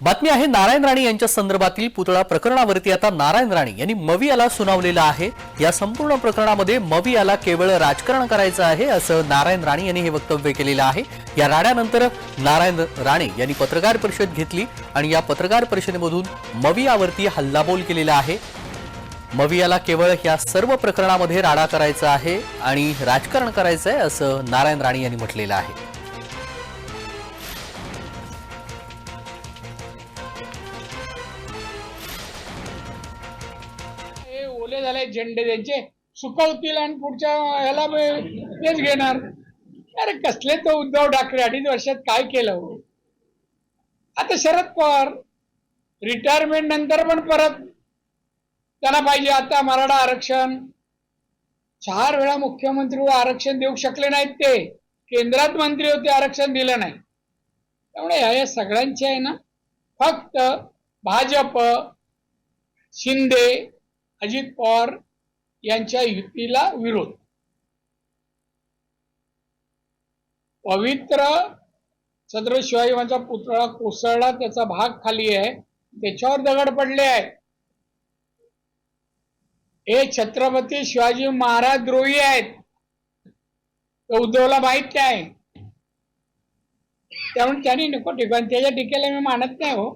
बातमी आहे नारायण राणे यांच्या संदर्भातील पुतळा प्रकरणावरती आता नारायण राणे यांनी मवी याला सुनावलेलं आहे. या संपूर्ण प्रकरणामध्ये मवी याला केवळ राजकारण करायचं आहे असं नारायण राणे यांनी हे वक्तव्य केलेलं आहे. या राड्यानंतर नारायण राणे यांनी पत्रकार परिषद घेतली आणि या पत्रकार परिषदेमधून मवी यावरती हल्लाबोल केलेला आहे. मवियाला केवळ या सर्व प्रकरणामध्ये राडा करायचा आहे आणि राजकारण करायचं आहे असं नारायण राणे यांनी म्हटलेलं आहे. ओले झाले झेंडे त्यांचे. सुकवतील आणि पुढच्या ह्याला तेच घेणार. अरे कसले तो उद्धव ठाकरे अडीच वर्षात काय केलं हो? आता शरद पवार रिटायरमेंट नंतर पण परत त्यांना पाहिजे. आता मराठा आरक्षण. चार वेळा मुख्यमंत्री आरक्षण देऊ शकले नाहीत ते. केंद्रात मंत्री होते आरक्षण दिलं नाही. त्यामुळे ह्या सगळ्यांचे आहे ना फक्त भाजप शिंदे अजित पवार यांच्या युतीला विरोध. पवित्र छत्र शिवाजी यांचा पुतळा कोसळला त्याचा भाग खाली आहे त्याच्यावर दगड पडले आहे हे छत्रपती शिवाजी महाराज द्रोही आहेत. उद्धवला माहीत नाही. त्यामुळे त्यांनी नको ठिकाण त्याच्या टीकेला मी मानत नाही हो.